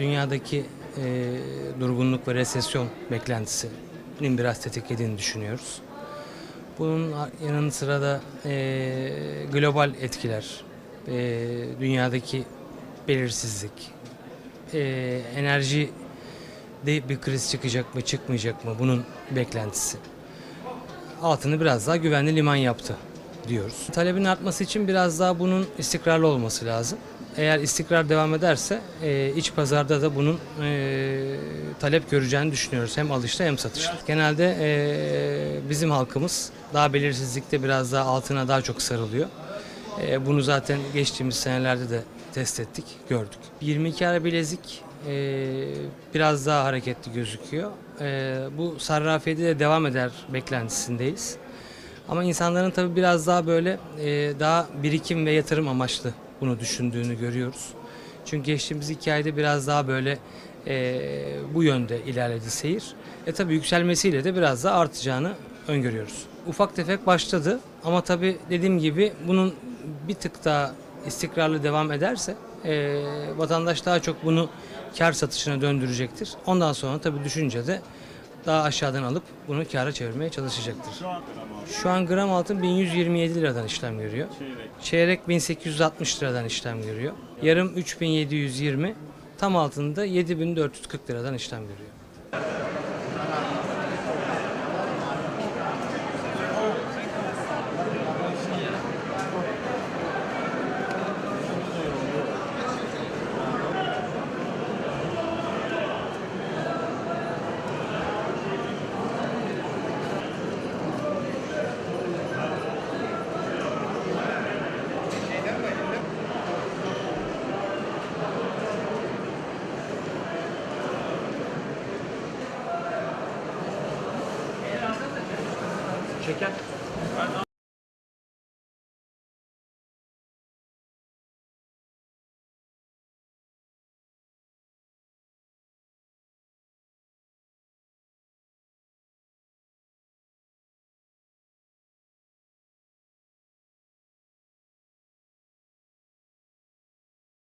Dünyadaki e, durgunluk ve resesyon beklentisinin biraz tetiklediğini düşünüyoruz. Bunun yanı sıra da e, global etkiler, e, dünyadaki belirsizlik, e, enerji de bir kriz çıkacak mı çıkmayacak mı bunun beklentisi. Altını biraz daha güvenli liman yaptı diyoruz. Talebin artması için biraz daha bunun istikrarlı olması lazım. Eğer istikrar devam ederse e, iç pazarda da bunun e, talep göreceğini düşünüyoruz. Hem alışta hem satışta. Genelde e, bizim halkımız daha belirsizlikte biraz daha altına daha çok sarılıyor. E, bunu zaten geçtiğimiz senelerde de test ettik, gördük. 22 ara bilezik e, biraz daha hareketli gözüküyor. E, bu sarrafiyede de devam eder beklentisindeyiz. Ama insanların tabii biraz daha böyle e, daha birikim ve yatırım amaçlı bunu düşündüğünü görüyoruz. Çünkü geçtiğimiz iki ayda biraz daha böyle e, bu yönde ilerledi seyir. E tabii yükselmesiyle de biraz daha artacağını öngörüyoruz. Ufak tefek başladı ama tabii dediğim gibi bunun bir tık daha istikrarlı devam ederse e, vatandaş daha çok bunu kar satışına döndürecektir. Ondan sonra tabii düşünce de daha aşağıdan alıp bunu kâra çevirmeye çalışacaktır. Şu an Şu an gram altın 1127 liradan işlem görüyor. Çeyrek 1860 liradan işlem görüyor. Yarım 3720, tam altında 7440 liradan işlem görüyor. Şeker.